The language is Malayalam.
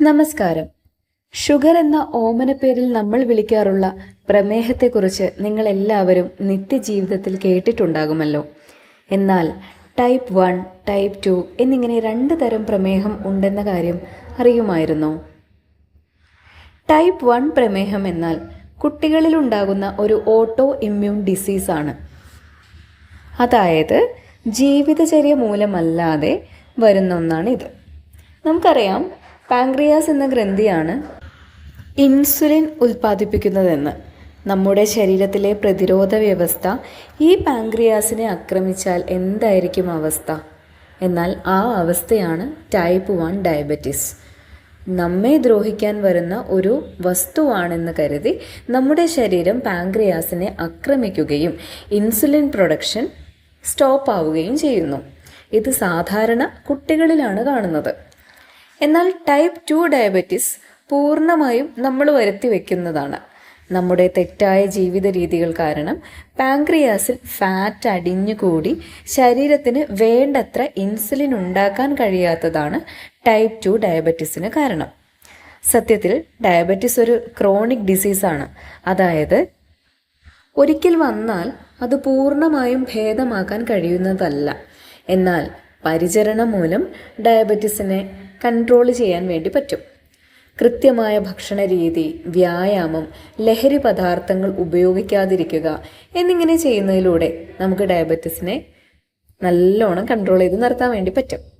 നമസ്കാരം. ഷുഗർ എന്ന ഓമന പേരിൽ നമ്മൾ വിളിക്കാറുള്ള പ്രമേഹത്തെക്കുറിച്ച് നിങ്ങൾ എല്ലാവരും നിത്യജീവിതത്തിൽ കേട്ടിട്ടുണ്ടാകുമല്ലോ. എന്നാൽ ടൈപ്പ് വൺ ടൈപ്പ് ടു എന്നിങ്ങനെ രണ്ട് തരം പ്രമേഹം ഉണ്ടെന്ന കാര്യം അറിയുമായിരുന്നോ? ടൈപ്പ് വൺ പ്രമേഹം എന്നാൽ കുട്ടികളിൽ ഉണ്ടാകുന്ന ഒരു ഓട്ടോ ഇമ്മ്യൂൺ ഡിസീസാണ് അതായത് ജീവിതചര്യ മൂലമല്ലാതെ വരുന്ന ഒന്നാണ് ഇത് നമുക്കറിയാം പാങ്ക്രിയാസ് എന്ന ഗ്രന്ഥിയാണ് ഇൻസുലിൻ ഉൽപ്പാദിപ്പിക്കുന്നതെന്ന്. നമ്മുടെ ശരീരത്തിലെ പ്രതിരോധ വ്യവസ്ഥ ഈ പാങ്ക്രിയാസിനെ ആക്രമിച്ചാൽ എന്തായിരിക്കും അവസ്ഥ? എന്നാൽ ആ അവസ്ഥയാണ് ടൈപ്പ് വൺ ഡയബറ്റിസ്. നമ്മെ ദ്രോഹിക്കാൻ വരുന്ന ഒരു വസ്തുവാണെന്ന് കരുതി നമ്മുടെ ശരീരം പാങ്ക്രിയാസിനെ ആക്രമിക്കുകയും ഇൻസുലിൻ പ്രൊഡക്ഷൻ സ്റ്റോപ്പ് ആവുകയും ചെയ്യുന്നു. ഇത് സാധാരണ കുട്ടികളിലാണ് കാണുന്നത്. എന്നാൽ ടൈപ്പ് ടു ഡയബറ്റിസ് പൂർണമായും നമ്മൾ വരുത്തി വയ്ക്കുന്നതാണ് നമ്മുടെ തെറ്റായ ജീവിത രീതികൾ കാരണം പാങ്ക്രിയാസിൽ ഫാറ്റ് അടിഞ്ഞുകൂടി ശരീരത്തിന് വേണ്ടത്ര ഇൻസുലിൻ ഉണ്ടാക്കാൻ കഴിയാത്തതാണ് ടൈപ്പ് ടു ഡയബറ്റിസിന് കാരണം. സത്യത്തിൽ ഡയബറ്റിസ് ഒരു ക്രോണിക് ഡിസീസാണ് അതായത് ഒരിക്കൽ വന്നാൽ അത് പൂർണമായും ഭേദമാക്കാൻ കഴിയുന്നതല്ല. എന്നാൽ പരിചരണം മൂലം ഡയബറ്റിസിനെ കൺട്രോൾ ചെയ്യാൻ വേണ്ടി പറ്റും. കൃത്യമായ ഭക്ഷണ രീതി വ്യായാമം ലഹരി പദാർത്ഥങ്ങൾ ഉപയോഗിക്കാതിരിക്കുക എന്നിങ്ങനെ ചെയ്യുന്നതിലൂടെ നമുക്ക് ഡയബറ്റിസിനെ നല്ലോണം കൺട്രോൾ ചെയ്ത് നിർത്താൻ വേണ്ടി പറ്റും.